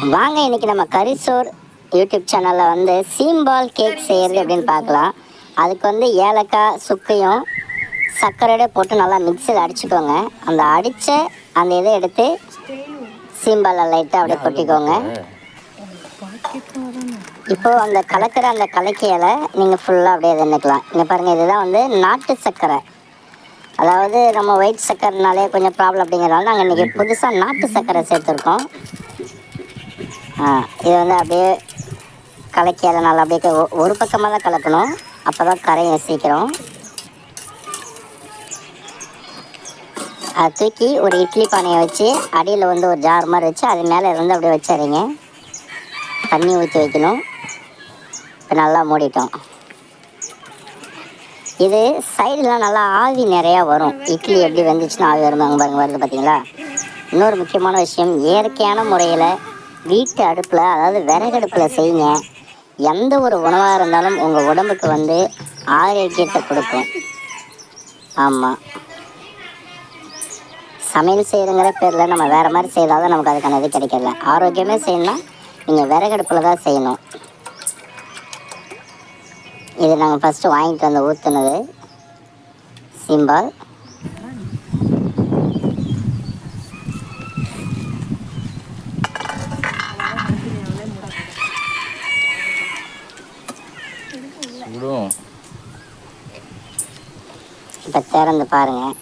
வாங்க இன்னைக்கு நம்ம கரிசோர் யூடியூப் சேனலில் வந்து சீம்பால் கேக் செய்கிறது அப்படின்னு பார்க்கலாம். அதுக்கு வந்து ஏலக்காய் சுக்கையும் சர்க்கரையோட போட்டு நல்லா மிக்சியில் அடிச்சுக்கோங்க. அந்த அடித்த அந்த இதை எடுத்து சீம்பாலில் லைட்டாக அப்படியே கொட்டிக்கோங்க. இப்போ அந்த கலக்கிற அந்த கலக்கையில நீங்கள் ஃபுல்லாக அப்படியே தின்னுக்கலாம் இங்கே பாருங்கள் இதுதான் வந்து நாட்டு சர்க்கரை. அதாவது நம்ம ஒயிட் சர்க்கரைனாலே கொஞ்சம் ப்ராப்ளம் அப்படிங்கிறனால நாங்கள் இன்றைக்கி புதுசாக நாட்டு சர்க்கரை சேர்த்துருக்கோம். இது வந்து அப்படியே கலக்கியால நல்லா அப்படியே ஒரு பக்கமாக தான் கலக்கணும். அப்போ தான் கரையும் சீக்கிரம் அதை தூக்கி ஒரு இட்லி பானையை வச்சு அடியில் வந்து ஒரு ஜார் மாதிரி வச்சு அது மேலே இருந்து அப்படியே வச்சிடுறீங்க. தண்ணி ஊற்றி வைக்கணும். இப்போ நல்லா மூடிட்டோம். இது சைடெலாம் நல்லா ஆவி நிறையா வரும். இட்லி எப்படி வந்துச்சுன்னா ஆவி வரும் பாருங்க வருது பார்த்தீங்களா இன்னொரு முக்கியமான விஷயம் இயற்கையான முறையில் வீட்டு அடுப்பில் அதாவது விறகடுப்பில் செய்யுங்க. எந்த ஒரு உணவாக இருந்தாலும் உங்கள் உடம்புக்கு வந்து ஆரோக்கியத்தை கொடுக்கும். ஆமாம் சமையல் செய்கிறங்கிற பேரில் நம்ம வேறு மாதிரி செய்தால் நமக்கு அதுக்கான இது கிடைக்கல. ஆரோக்கியமே செய்யணும்னா நீங்கள் விறகடுப்பில் தான் செய்யணும். இது நாங்கள் ஃபஸ்ட்டு வாங்கிட்டு வந்து ஊற்றுனது சிம்பால். இப்போ திறந்து பாருங்கள்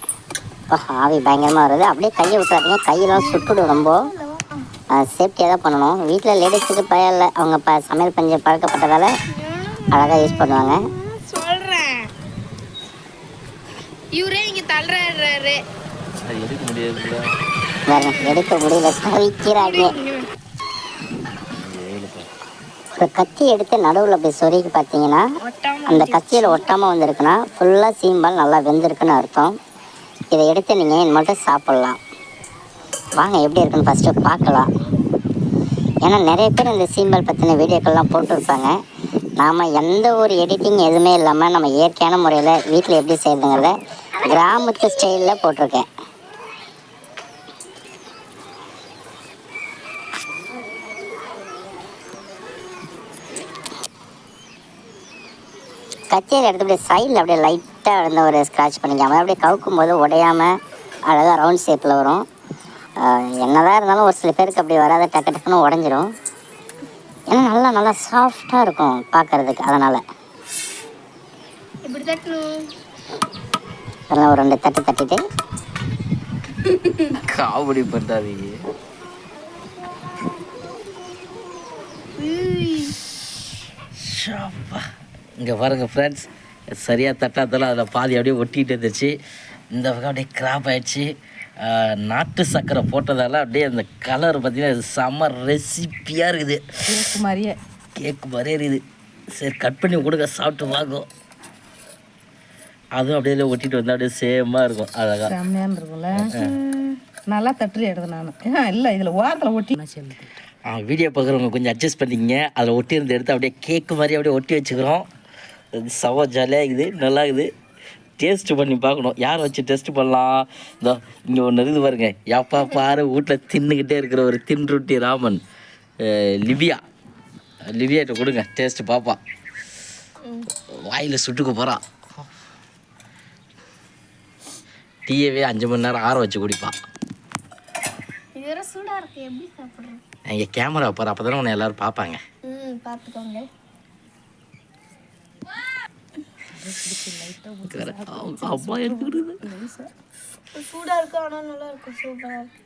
இப்போ ஆவி பயங்கரமாக வருது. அப்படியே கையை விட்டுறாதீங்க. கையெல்லாம் சுட்டுடும் ரொம்ப. சேஃப்டியாக தான் பண்ணணும். வீட்டில் லேடிஸுக்கு பயம் இல்லை. அவங்க ப சமையல் பண்ணி பழக்கப்பட்டதால் அழகாக யூஸ் பண்ணுவாங்க. சொல்றேன். இவரே இங்க தள்ளுறாரு. அது எடுக்க முடியாதுல்ல. பாருங்க எடுக்க முடியல. தவிக்கிறாங்க இப்போ கத்தி எடுத்து நடுவில் அப்படி சொருகி பார்த்தீங்கன்னா அந்த கத்தியில் ஒட்டாமல் வந்திருக்குன்னா ஃபுல்லாக சீம்பால் நல்லா வெந்திருக்குன்னு அர்த்தம். இதை எடுத்து நீங்கள் இனிமேட்டு சாப்பிட்லாம். வாங்க எப்படி இருக்குன்னு ஃபஸ்ட்டு பார்க்கலாம். ஏன்னா நிறைய பேர் இந்த சீம்பால் பற்றின வீடியோக்கள்லாம் போட்டிருப்பாங்க. நாம் எந்த ஒரு எடிட்டிங் எதுவுமே இல்லாமல் நம்ம இயற்கையான முறையில் வீட்டில் எப்படி செய்யறதுங்கிறத கிராமத்து ஸ்டைலில் போட்டிருக்கேன். கத்தியில் எடுத்து அப்படியே சைடில் அப்படியே லைட்டாக இருந்த ஒரு ஸ்க்ராட்ச் பண்ணிக்காம அப்படியே கவுக்கும் போது உடையாமல் அழகாக ரவுண்ட் ஷேப்பில் வரும். என்னதான் இருந்தாலும் ஒரு சில பேருக்கு அப்படி வராத டக்கு டக்குன்னு உடஞ்சிரும். ஏன்னா நல்லா நல்லா சாஃப்டாக இருக்கும் பார்க்கறதுக்கு அதனால். அதெல்லாம் ஒரு ரெண்டு தட்டு தட்டிட்டு. காமெடி பண்ணாதீங்க. இங்கே பாருங்க ஃப்ரெண்ட்ஸ் சரியாக தட்டாத்தால அதில் பாதி அப்படியே ஒட்டிகிட்டு இருந்துச்சு. இந்த பக்கம் அப்படியே கிராப் ஆயிடுச்சு. ஆஹ், நாட்டு சர்க்கரை போட்டதால அப்படியே அந்த கலர் பார்த்தீங்கன்னா செம்ம ரெசிப்பியாக இருக்குது. கேக்கு மாதிரியே. கேக்கு மாதிரியே இருக்குது. சரி கட் பண்ணி கொடுங்க சாப்பிட்டு வாங்கும் அதுவும் அப்படியே ஒட்டிட்டு வந்தால் அப்படியே சேமாக இருக்கும். அழகாக செம்மையான இருக்கும்ல நல்லா தட்டுறி எடுத்தேன் நான். இல்லை இதில் ஓரத்தில் ஒட்டி ஆ வீடியோ பார்க்குறவங்க கொஞ்சம் அட்ஜஸ்ட் பண்ணிக்கங்க. அதில் ஒட்டி இருந்து எடுத்து அப்படியே கேக்கு மாதிரி அப்படியே ஒட்டி வச்சுக்கிறோம். அது சவ ஜாலியாக இருக்குது நல்லா இருக்குது. டேஸ்ட் பண்ணி பார்க்கணும். யார் வச்சு டெஸ்ட் பண்ணலாம்? இந்த இங்கே ஒன்று இருக்குது பாருங்க. எப்பா பாரு வீட்டில் தின்னுக்கிட்டே இருக்கிற ஒரு தின்ருட்டி ராமன். அஹ், லிபியா லிபியாட்ட கொடுங்க டேஸ்ட் பார்ப்பா வாயில் சுட்டுக்க போகிறான் டீயவே அஞ்சு மணி நேரம் ஆற வச்சு குடிப்பான். இது இங்கே கேமரா பாரு அப்போ தானே உன்னை எல்லோரும் பார்ப்பாங்க. பார்த்துக்கோங்க. அம்மா எடுத்துக்கிட்டு சூடா இருக்கு ஆனா நல்லா இருக்கு சூப்பரா இருக்கு.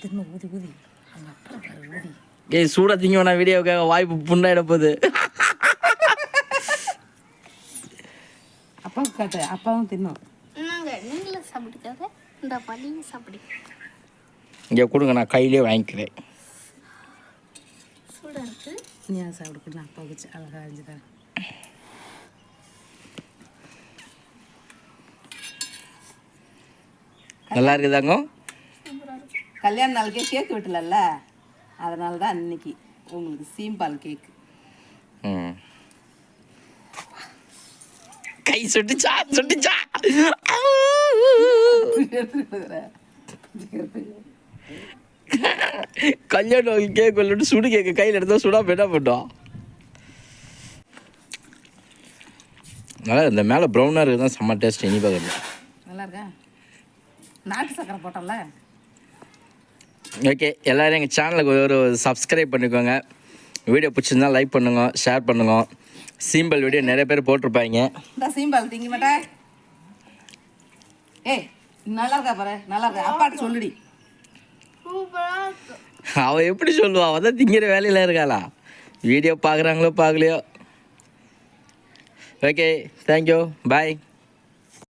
திரும்ப ஊதி ஊதி. ஊதி. ஏய் சூடா திங்க வேணா வீடியோக்காக வாய்ப்பு புண்ணாயிட போகுது. அப்பாவுக்கு காட்டு அப்பாவும் தின்னும். நீங்களும் சாப்பிட்டுக்காத இந்த பண்ணிங்க சாப்பிடுங்க. இங்கே கொடுங்க நான் கையிலே வாங்கிக்கிறேன். சூடா இருக்கு நீ அதை சாப்பிட்டு நான் வச்சு அழகாக அரிஞ்சு தரேன் நல்லா இருக்குதாங்க கல்யாண நாளுக்கே கேக் வெட்டலல்ல? அதனால தான் அன்னைக்கு உங்களுக்கு சீம்பால் கேக் கை சுட்டுச்சா? சுட்டுச்சா? கல்யாணம் கேக் விளையாட்டு சுடு கேக்கு கையில் எடுத்தால் சுடாம என்ன பண்ணோம்? நல்லா இந்த மேலே ப்ரௌனாக இருக்குது தான் செம்ம டேஸ்ட் இனிப்பாக இருக்குது நல்லா இருக்கா? நாட்டு சக்கரை போட்டோம்ல? ஓகே எல்லோரும் எங்கள் சேனலுக்கு ஒரு சப்ஸ்கிரைப் பண்ணிக்கோங்க. வீடியோ பிடிச்சிருந்தா லைக் பண்ணுங்க ஷேர் பண்ணுங்க. சிம்பிள் வீடியோ நிறைய பேர் போட்டிருப்பாங்க. சீம்பால் திங்க மாட்டேன் ஏய் நல்லா இருக்கா பாரு? நல்லா இருக்கா? அப்பாட்ட சொல்லுடி. அவள் எப்படி சொல்லுவா அவள் தான் திங்கிற வேலையில் இருக்காளா? வீடியோ பார்க்குறாங்களோ பார்க்கலையோ ஓகே தேங்க்யூ பாய்